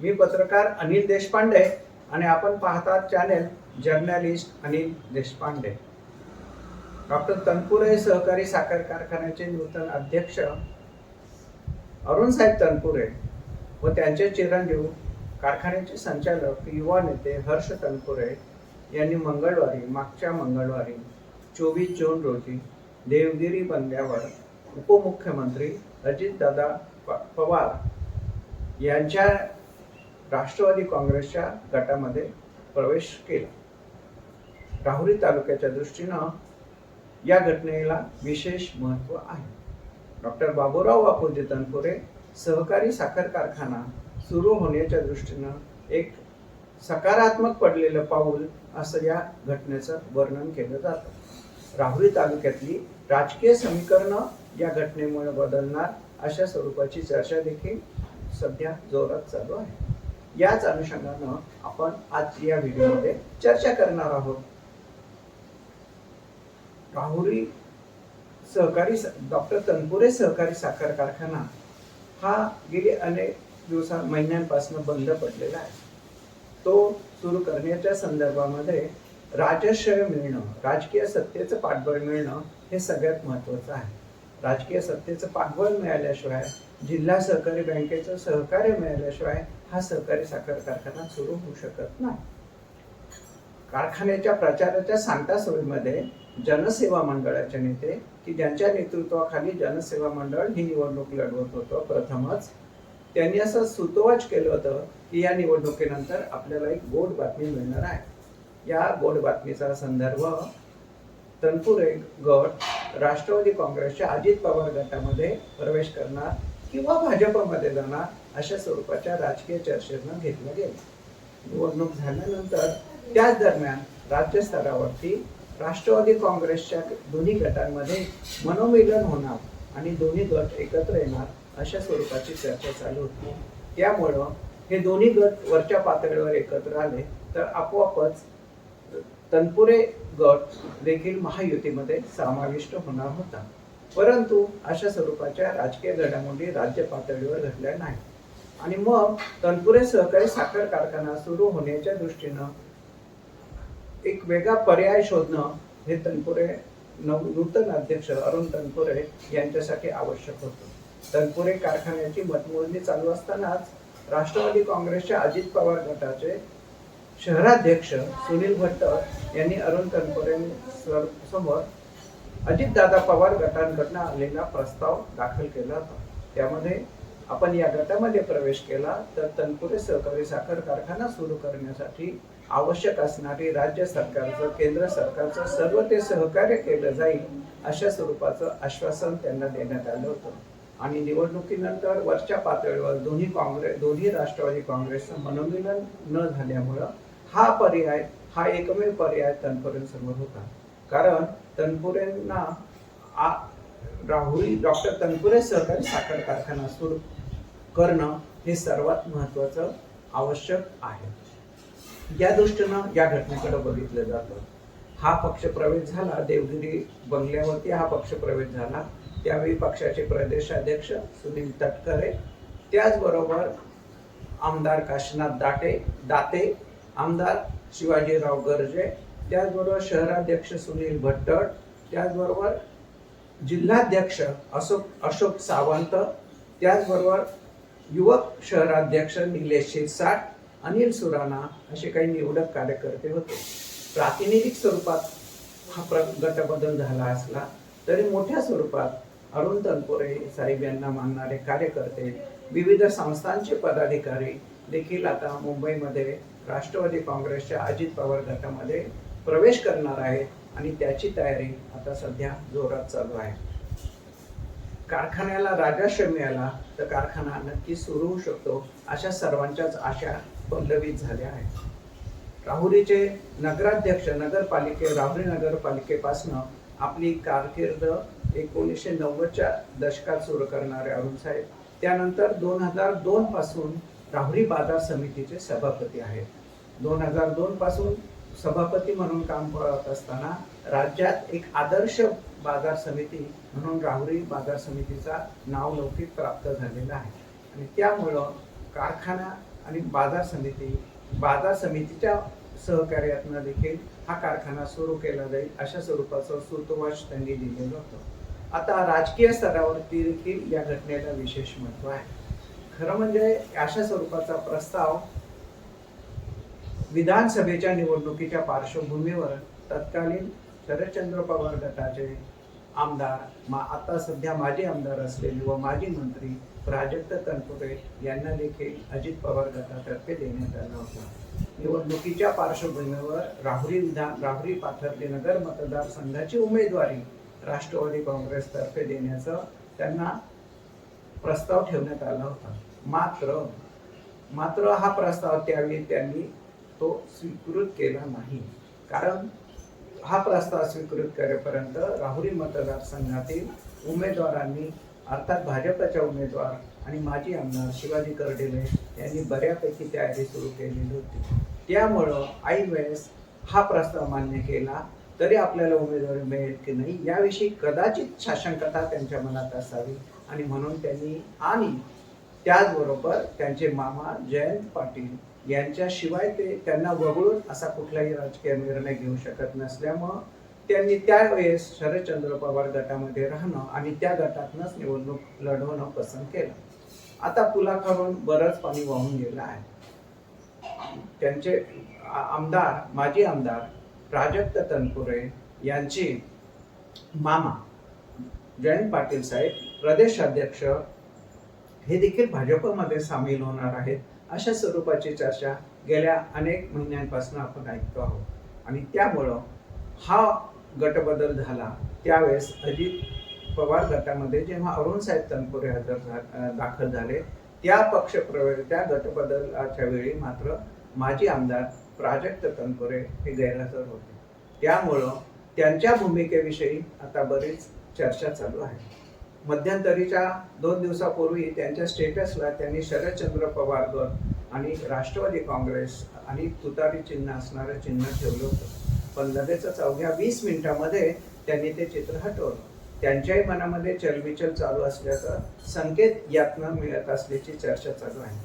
मी पत्रकार अनिल देशपांडे आणि आपण पाहतात channel journalist Anil Deshpande. Doctor Tanpure सहकारी साखर कारखान्याचे नूतन अध्यक्ष अरुण साहेब तनपुरे व त्यांचे चिरंजीव कारखान्याचे संचालक युवा नेते हर्ष तनपुरे यांनी मंगळवारी मागच्या मंगळवारी चोवीस जून रोजी देवगिरी बंगल्यावर उपमुख्यमंत्री अजितदादा पवार यांच्या राष्ट्रवादी काँग्रेसच्या गटामध्ये प्रवेश केला. राहुरी तालुक्याच्या दृष्टीनं या घटनेला विशेष महत्त्व आहे. डॉक्टर बाबूराव बापूजी तनपुरे सहकारी साखर कारखाना सुरू होण्याच्या दृष्टीनं एक सकारात्मक पडलेलं पाऊल असं या घटनेचं वर्णन केलं जातं. राहुरी तालुक्यातली राजकीय समीकरणं या घटनेमुळे बदलणार अशा स्वरूपाची चर्चा देखील सध्या जोरात चालू आहे. याच अनुषंगानं आपण आज या व्हिडिओमध्ये चर्चा करणार आहोत. राहुरी सहकारी डॉक्टर तनपुरे सहकारी साखर कारखाना हा गेली अनेक दिवसा महिन्यांपासून बंद पडलेला आहे. तो सुरू करण्याच्या संदर्भामध्ये राजश्रय मिळणं राजकीय सत्तेचं पाठबळ मिळणं हे सगळ्यात महत्त्वाचं आहे. राजकीय सत्तेचं पाठबळ मिळाल्याशिवाय जिल्हा सहकारी बँकेचं सहकार्य मिळाल्याशिवाय हा सहकारी साखर कारखाना सुरू होऊ शकत नाही. कारखान्याच्या प्रचाराच्या सांगता सोयीमध्ये जनसेवा मंडळाचे नेते की ज्यांच्या नेतृत्वाखाली जनसेवा मंडळ ही निवडणूक लढवत होतं प्रथमच त्यांनी असं सुतोवाच केलं होतं की या निवडणुकीनंतर आपल्याला एक गोड बातमी मिळणार आहे. या गोड बातमीचा संदर्भ तनपुरे गट राष्ट्रवादी काँग्रेसच्या अजित पवार गटामध्ये प्रवेश करणार किंवा भाजपमध्ये जाणार अशा स्वरूपाच्या राजकीय चर्चेनं घेतलं गेलं. निवडणूक झाल्यानंतर त्याच दरम्यान राज्यस्तरावरती राष्ट्रवादी काँग्रेसच्या दोन्ही गटांमध्ये मनोमिलन होणार आणि दोन्ही गट एकत्र येणार अशा स्वरूपाची चर्चा चालू होती. त्यामुळं हे दोन्ही गट वरच्या पातळीवर एकत्र आले तर आपोआपच तनपुरे गट देखील महायुतीमध्ये समाविष्ट होणार होता. परंतु अशा स्वरूपाच्या राजकीय घडामोडी राज्य पातळीवर घडल्या नाही आणि मग तनपुरे सहकारी साखर कारखाना सुरू होण्याच्या दृष्टीनं एक वेगळा पर्याय शोधणं हे तनपुरे नव नूतन अध्यक्ष अरुण तनपुरे यांच्यासाठी आवश्यक होतं. तनपुरे कारखान्याची मतमोजणी चालू असतानाच राष्ट्रवादी काँग्रेसच्या अजित पवार गटाचे शहराध्यक्ष सुनील भट्ट यांनी अरुण तनपुरे समोर अजितदादा पवार गटांकडनं आलेला प्रस्ताव दाखल केला होता. त्यामध्ये आपण या गटामध्ये प्रवेश केला तर तनपुरे सहकारी साखर कारखाना सुरू करण्यासाठी आवश्यक असणारी राज्य सरकारचं केंद्र सरकारचं सर्व ते सहकार्य केलं जाईल अशा स्वरूपाचं आश्वासन त्यांना देण्यात आलं होतं. आणि निवडणुकीनंतर वरच्या पातळीवर दोन्ही काँग्रेस दोन्ही राष्ट्रवादी काँग्रेसचं मनोमिलन न झाल्यामुळं हा पर्याय हा एकमेव पर्याय तनपुरेंसमोर होता. कारण तनपुरेंना आ राहुरी डॉक्टर तनपुरे सहकारी साखर कारखाना सुरू करणं हे सर्वात महत्त्वाचं आवश्यक आहे. या दृष्टीनं या घटनेकडे बघितलं जातं. हा पक्ष प्रवेश झाला देवगिरी बंगल्यावरती हा पक्ष प्रवेश झाला. त्यावेळी पक्षाचे प्रदेशाध्यक्ष सुनील तटकरे त्याचबरोबर आमदार काशीनाथ दाटे दाते आमदार शिवाजीराव गर्जे त्याचबरोबर शहराध्यक्ष सुनील भट्टड त्याचबरोबर जिल्हाध्यक्ष अशोक अशोक सावंत त्याचबरोबर युवक शहराध्यक्ष निलेश शिरसाट अनिल सुराणा असे काही निवडक कार्यकर्ते होते. प्रातिनिधिक स्वरूपात हा प्र गटबदल झाला असला तरी मोठ्या स्वरूपात अरुण तनपुरे साहेब यांना मानणारे कार्यकर्ते विविध संस्थांचे पदाधिकारी देखील आता मुंबईमध्ये राष्ट्रवादी काँग्रेसच्या अजित पवार गटामध्ये प्रवेश करणार आहे आणि त्याची तयारी आता सध्या जोरात चालू आहे. कारखान्याला राजाश्रय मिळाला तर कारखाना नक्की सुरू होऊ शकतो अशा सर्वांच्याच आशा पल्लवित झाल्या आहेत. राहुरीचे नगराध्यक्ष नगरपालिके राहुरी नगरपालिकेपासनं आपली कारकीर्द एकोणीसशे नव्वदच्या दशकात सुरू करणारे अरुण साहेब. त्यानंतर दोन हजार दोन पासून राहुरी बाजार समितीचे सभापती आहेत. दोन हजार दोन पासून सभापती म्हणून काम करत असताना राज्यात एक आदर्श बाजार समिती म्हणून राहुरी बाजार समितीचा नावलौकिक प्राप्त झालेला आहे. आणि त्यामुळं कारखाना आणि बाजार समिती बाजार समितीच्या सहकार्यातनं देखील हा कारखाना सुरू केला जाईल अशा स्वरूपाचं सूतोवाच त्यांनी दिलेलं होतं. आता राजकीय स्तरावरती देखील या घटनेला विशेष महत्त्व आहे. खरं म्हणजे अशा स्वरूपाचा प्रस्ताव विधानसभेच्या निवडणुकीच्या पार्श्वभूमीवर तत्कालीन शरदचंद्र पवार गटाचे आमदार मा आता सध्या माजी आमदार असलेले व माजी मंत्री प्राजक्त तनपुरे यांना देखील अजित पवार गटातर्फे देण्यात आला होता. निवडणुकीच्या पार्श्वभूमीवर राहुरी विधान राहुरी पाथर्डी नगर मतदारसंघाची उमेदवारी राष्ट्रवादी काँग्रेसतर्फे देण्याचं त्यांना प्रस्ताव ठेवण्यात आला होता. मात्र मात्र हा प्रस्ताव त्यावेळी त्यांनी तो स्वीकृत केला नाही. कारण हा प्रस्ताव स्वीकृत करेपर्यंत राहुरी मतदारसंघातील उमेदवारांनी अर्थात भाजपच्या उमेदवार आणि माजी आमदार शिवाजी कर्डिले यांनी बऱ्यापैकी तयारी सुरू केलेली होती. त्यामुळं ऐनवेळेस हा प्रस्ताव मान्य केला तरी आपल्याला उमेदवारी मिळेल की नाही याविषयी कदाचित साशंकता त्यांच्या मनात असावी. आणि म्हणून त्यांनी आणि त्याचबरोबर त्यांचे मामा जयंत पाटील यांच्याशिवाय ते त्यांना वगळून असा कुठलाही राजकीय निर्णय घेऊ शकत नसल्यामुळं त्यांनी त्यावेळेस शरदचंद्र पवार गटामध्ये राहणं आणि त्या गटातनंच निवडणूक लढवणं पसंत केलं. आता पुलाखालून बरंच पाणी वाहून गेलं आहे. त्यांचे आमदार माजी आमदार प्राजक्त तनपुरे यांची मामा जयंत पाटील साहेब प्रदेशाध्यक्ष हे देखील भाजपमध्ये सामील होणार आहेत. अशा स्वरूपाची चर्चा गेल्या अनेक महिन्यांपासून आपण ऐकतो आहोत. आणि त्यामुळं हा गटबदल झाला. त्यावेळेस अजित पवार गटामध्ये जेव्हा अरुण साहेब तनपुरे हजर दाखल झाले त्या पक्षप्रवेश त्या गटबदलाच्या वेळी मात्र माजी आमदार प्राजक्त तनपुरे हे गैरहजर होते. त्यामुळं त्यांच्या भूमिकेविषयी आता बरीच चर्चा चालू आहे. मध्यंतरीच्या दोन दिवसापूर्वी त्यांच्या स्टेटसला त्यांनी शरदचंद्र पवार गट आणि राष्ट्रवादी काँग्रेस आणि तुतारी चिन्ह असणारं चिन्ह ठेवलं होतं. पण लगेचच अवघ्या वीस मिनिटामध्ये त्यांनी ते चित्र हटवलं. त्यांच्याही मनामध्ये चलबिचल चालू असल्याचा संकेत यातनं मिळत असल्याची चर्चा चालू आहे.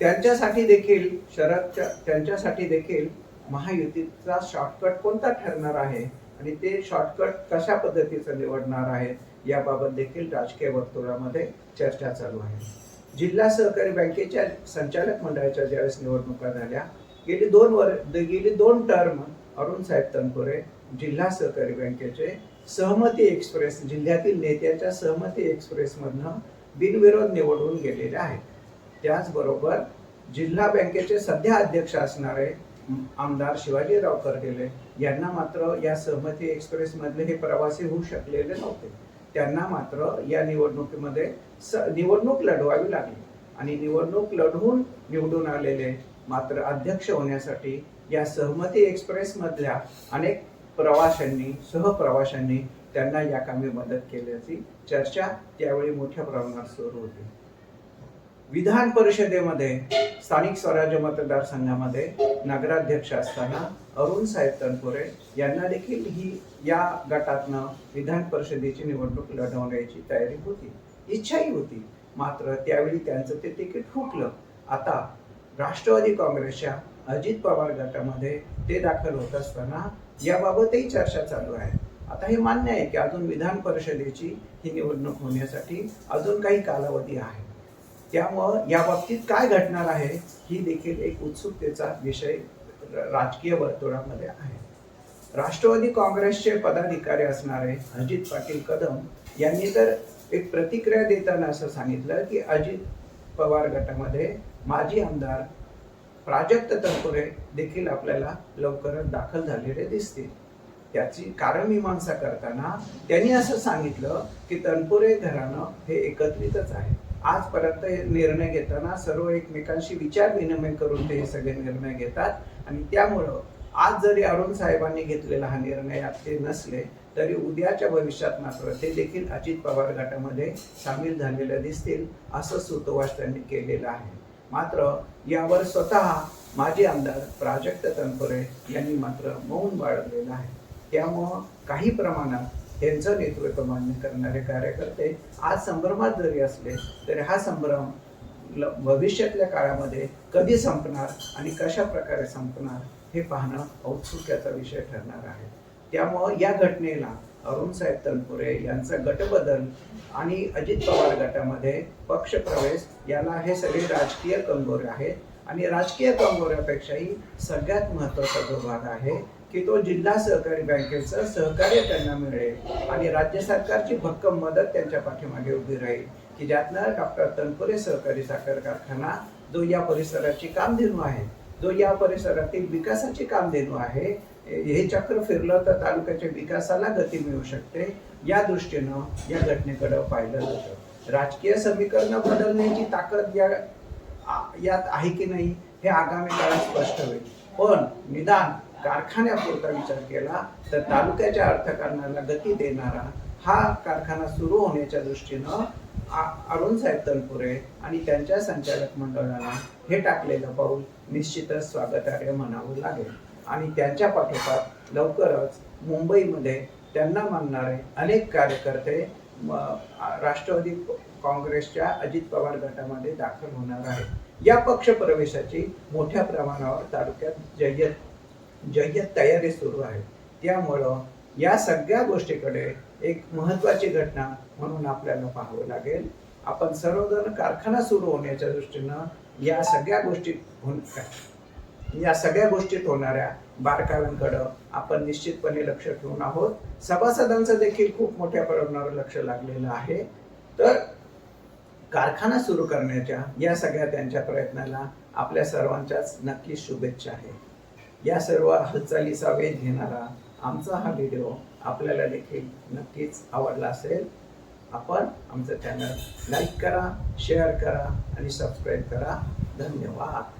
त्यांच्यासाठी देखील शरदच्या त्यांच्यासाठी देखील महायुतीचा शॉर्टकट कोणता ठरणार आहे? आणि ते शॉर्टकट कशा पद्धतीचं निवडणार आहेत याबाबत देखील राजकीय वर्तुळामध्ये चर्चा चालू आहे. जिल्हा सहकारी बँकेच्या संचालक मंडळाच्या ज्यावेळेस निवडणुका झाल्या गेली दोन वर गेली दोन टर्म अरुण साहेब तनपुरे जिल्हा सहकारी बँकेचे सहमती एक्सप्रेस जिल्ह्यातील नेत्यांच्या सहमती एक्सप्रेसमधनं बिनविरोध निवडून गेलेले आहेत. त्याचबरोबर जिल्हा बँकेचे सध्या अध्यक्ष असणारे आमदार शिवाजीराव करगेले यांना मात्र या सहमती एक्सप्रेसमधले हे प्रवासी होऊ शकलेले नव्हते. त्यांना मात्र या निवडणुकीमध्ये स निवडणूक लढवावी लागली. आणि निवडणूक लढवून निवडून आलेले मात्र अध्यक्ष होण्यासाठी या सहमती एक्सप्रेसमधल्या अनेक प्रवाशांनी सहप्रवाशांनी त्यांना या कामी मदत केल्याची चर्चा त्यावेळी मोठ्या प्रमाणात सुरू होती. विधान परिषदेमध्ये स्थानिक स्वराज्य मतदारसंघामध्ये नगराध्यक्ष असताना अरुण साहेब तनपुरे यांना देखील ही या गटातनं विधान परिषदेची निवडणूक लढवण्याची तयारी होती. इच्छाही होती. मात्र त्यावेळी त्यांचं ते तिकीट फुटलं. आता राष्ट्रवादी काँग्रेसच्या अजित पवार गटामध्ये ते दाखल होत असताना याबाबतही चर्चा चालू आहे. आता हे मान्य आहे की अजून विधान परिषदेची ही निवडणूक होण्यासाठी अजून काही कालावधी आहे. त्यामुळं या बाबतीत काय घडणार आहे ही देखील एक उत्सुकतेचा विषय राजकीय वर्तुळामध्ये आहे. राष्ट्रवादी काँग्रेसचे पदाधिकारी असणारे अजित पाटील कदम यांनी तर एक प्रतिक्रिया देताना असं सांगितलं की अजित पवार गटामध्ये माजी आमदार प्राजक्त तनपुरे देखील आपल्याला लवकरच दाखल झालेले दिसतील. त्याची कारणमीमांसा करताना त्यांनी असं सांगितलं की तनपुरे घराणं हे एकत्रितच आहे. आजपर्यंत हे निर्णय घेताना सर्व एकमेकांशी विचार विनिमय करून ते हे सगळे निर्णय घेतात. आणि त्यामुळं आज जरी अरुण साहेबांनी घेतलेला हा निर्णय ते नसले तरी उद्याच्या भविष्यात मात्र ते देखील अजित पवार गटामध्ये सामील झालेले दिसतील असं सुतोवाच त्यांनी केलेलं आहे. मात्र यावर स्वतः माजी आमदार प्राजक्त तनपुरे यांनी मात्र मौन बाळगलेलं आहे. त्यामुळं काही प्रमाणात त्यांचं नेतृत्व मान्य करणारे कार्यकर्ते आज संभ्रमात जरी असले तरी हा संभ्रम ल- भविष्यातल्या काळामध्ये कधी संपणार आणि कशा प्रकारे संपणार हे पाहणं औत्सुक्याचा विषय ठरणार आहे. त्यामुळं या घटनेला अरुणसाहेब तनपुरे यांचा गटबदल आणि अजित पवार गटामध्ये पक्षप्रवेश याला हे सगळे राजकीय कंगोरे आहेत. आणि राजकीय कंगोऱ्यापेक्षाही सगळ्यात महत्त्वाचा जो भाग आहे की तो जिल्हा सहकारी बँकेचं सहकार्य त्यांना मिळेल आणि राज्य सरकारची भक्कम मदत त्यांच्या पाठीमागे उभी राहील की ज्यातनं डॉक्टर तनपुरे सहकारी साखर कारखाना जो या परिसराची कामधेनू आहे जो या परिसरातील विकासाची कामधेनू आहे हे चक्र फिरलं तर तालुक्याच्या विकासाला गती मिळू शकते या दृष्टीनं या घटनेकडे पाहिलं जातं. राजकीय समीकरणं बदलण्याची ताकद या यात आहे की नाही हे आगामी काळात स्पष्ट होईल. पण निदान कारखान्यापुरता विचार केला तर तालुक्याच्या अर्थकारणाला गती देणारा हा कारखाना सुरू होण्याच्या दृष्टीनं अरुणसाहेब तनपुरे आणि त्यांच्या संचालक मंडळाला हे टाकलेलं पाऊल निश्चितच स्वागतार्ह म्हणावं लागेल. आणि त्यांच्या पाठोपाठ लवकरच मुंबईमध्ये त्यांना मानणारे अनेक कार्यकर्ते राष्ट्रवादी काँग्रेसच्या अजित पवार गटामध्ये दाखल होणार आहेत. या पक्ष प्रवेशाची मोठ्या प्रमाणावर तालुक्यात जय्यत ज्या तयारी सुरू आहे. त्यामुळं या सगळ्या गोष्टीकडे एक महत्त्वाची घटना म्हणून आपल्याला पाहावं लागेल. आपण सर्वजण कारखाना सुरू होण्याच्या दृष्टीनं या सगळ्या गोष्टी या सगळ्या गोष्टीत होणाऱ्या बारकाव्यांकडं आपण निश्चितपणे लक्ष ठेवून आहोत. सभासदांचं देखील खूप मोठ्या प्रमाणावर लक्ष लागलेलं आहे. तर कारखाना सुरू करण्याच्या या सगळ्या त्यांच्या प्रयत्नाला आपल्या सर्वांच्याच नक्कीच शुभेच्छा आहे या सर्व हालचालीचा वेध घेणारा आमचा हा व्हिडिओ आपल्याला देखील नक्कीच आवडला असेल. आपण आमचं चॅनल लाईक करा शेअर करा आणि सबस्क्राईब करा. धन्यवाद.